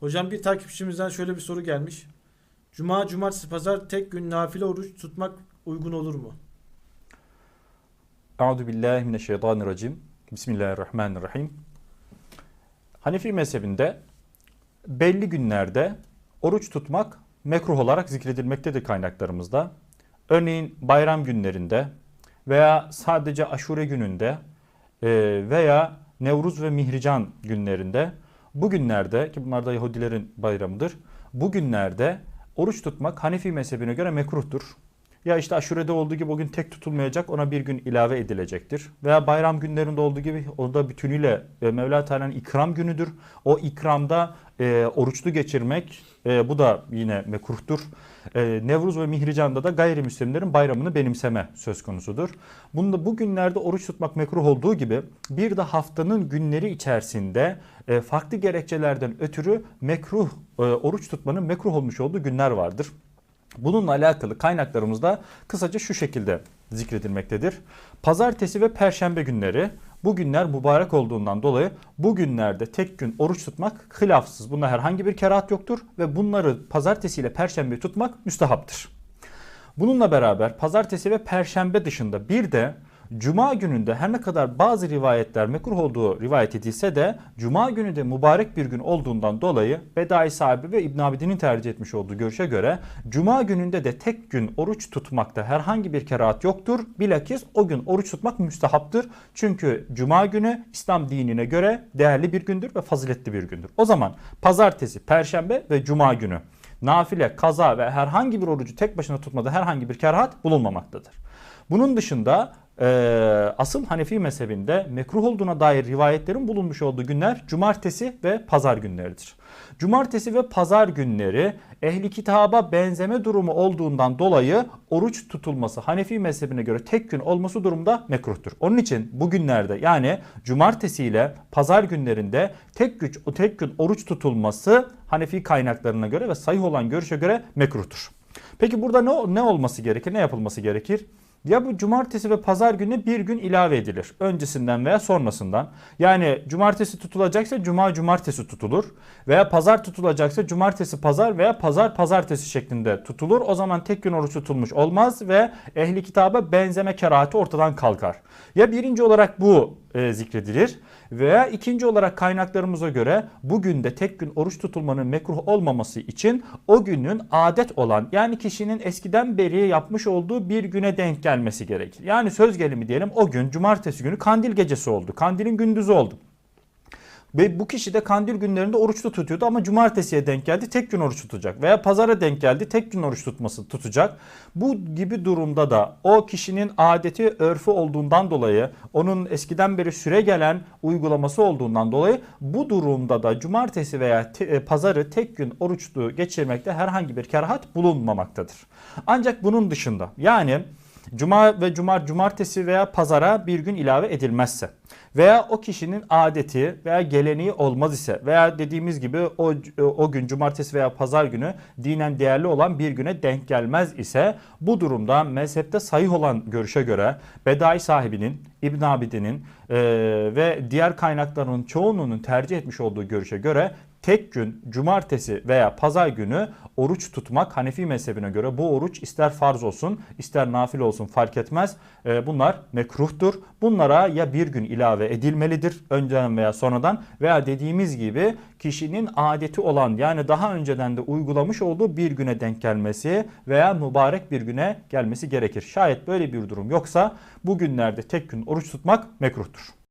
Hocam bir takipçimizden şöyle bir soru gelmiş. Cuma, cumartesi, pazar tek gün nafile oruç tutmak uygun olur mu? Euzu billahi mineşşeytanirracim. Bismillahirrahmanirrahim. Hanefi mezhebinde belli günlerde oruç tutmak mekruh olarak zikredilmektedir kaynaklarımızda. Örneğin bayram günlerinde veya sadece aşure gününde e, veya Nevruz ve Mihrican günlerinde bu günlerde ki bunlar da Yahudilerin bayramıdır. Bu günlerde oruç tutmak Hanefi mezhebine göre mekruhtur. Ya işte aşurede olduğu gibi o gün tek tutulmayacak ona bir gün ilave edilecektir. Veya bayram günlerinde olduğu gibi o da bütünüyle e, Mevla Teala'nın ikram günüdür. O ikramda e, oruçlu geçirmek e, bu da yine mekruhtur. E, Nevruz ve Mihrican'da da gayrimüslimlerin bayramını benimseme söz konusudur. Bunda bu günlerde oruç tutmak mekruh olduğu gibi bir de haftanın günleri içerisinde e, farklı gerekçelerden ötürü mekruh e, oruç tutmanın mekruh olmuş olduğu günler vardır. Bununla alakalı kaynaklarımızda kısaca şu şekilde zikredilmektedir. Pazartesi ve perşembe günleri bu günler mübarek olduğundan dolayı bu günlerde tek gün oruç tutmak hilafsız. Bunda herhangi bir kerahat yoktur ve bunları pazartesi ile perşembe tutmak müstehaptır. Bununla beraber pazartesi ve perşembe dışında bir de Cuma gününde her ne kadar bazı rivayetler mekruh olduğu rivayet edilse de Cuma günü de mübarek bir gün olduğundan dolayı Bedai sahibi ve İbn Abidin'in tercih etmiş olduğu görüşe göre Cuma gününde de tek gün oruç tutmakta herhangi bir kerahat yoktur. Bilakis o gün oruç tutmak müstehaptır. Çünkü Cuma günü İslam dinine göre değerli bir gündür ve faziletli bir gündür. O zaman pazartesi, perşembe ve Cuma günü nafile, kaza ve herhangi bir orucu tek başına tutmada herhangi bir kerahat bulunmamaktadır. Bunun dışında e, asıl Hanefi mezhebinde mekruh olduğuna dair rivayetlerin bulunmuş olduğu günler cumartesi ve pazar günleridir. Cumartesi ve pazar günleri ehli kitaba benzeme durumu olduğundan dolayı oruç tutulması Hanefi mezhebine göre tek gün olması durumda mekruhtur. Onun için bu günlerde yani cumartesi ile pazar günlerinde tek güç tek gün oruç tutulması Hanefi kaynaklarına göre ve sahih olan görüşe göre mekruhtur. Peki burada ne, ne olması gerekir? Ne yapılması gerekir? Ya bu cumartesi ve pazar günü bir gün ilave edilir. Öncesinden veya sonrasından. Yani cumartesi tutulacaksa cuma cumartesi tutulur. Veya pazar tutulacaksa cumartesi pazar veya pazar pazartesi şeklinde tutulur. O zaman tek gün oruç tutulmuş olmaz ve ehli kitaba benzeme kerahati ortadan kalkar. Ya birinci olarak bu e, zikredilir veya ikinci olarak kaynaklarımıza göre bugün de tek gün oruç tutulmanın mekruh olmaması için o günün adet olan yani kişinin eskiden beri yapmış olduğu bir güne denk gelmesi gerekir. Yani söz gelimi diyelim o gün cumartesi günü kandil gecesi oldu. Kandilin gündüzü oldu. Ve bu kişi de kandil günlerinde oruçlu tutuyordu ama cumartesiye denk geldi tek gün oruç tutacak. Veya pazara denk geldi tek gün oruç tutması tutacak. Bu gibi durumda da o kişinin adeti örfü olduğundan dolayı onun eskiden beri süre gelen uygulaması olduğundan dolayı bu durumda da cumartesi veya te, e, pazarı tek gün oruçlu geçirmekte herhangi bir kerahat bulunmamaktadır. Ancak bunun dışında yani Cuma ve cumar, cumartesi veya pazara bir gün ilave edilmezse veya o kişinin adeti veya geleneği olmaz ise veya dediğimiz gibi o, o gün cumartesi veya pazar günü dinen değerli olan bir güne denk gelmez ise bu durumda mezhepte sahih olan görüşe göre Bedai sahibinin, İbn Abidin'in e, ve diğer kaynakların çoğunluğunun tercih etmiş olduğu görüşe göre tek gün cumartesi veya pazar günü oruç tutmak Hanefi mezhebine göre bu oruç ister farz olsun ister nafile olsun fark etmez. Ee, bunlar mekruhtur. Bunlara ya bir gün ilave edilmelidir önceden veya sonradan veya dediğimiz gibi kişinin adeti olan yani daha önceden de uygulamış olduğu bir güne denk gelmesi veya mübarek bir güne gelmesi gerekir. Şayet böyle bir durum yoksa bu günlerde tek gün oruç tutmak mekruhtur.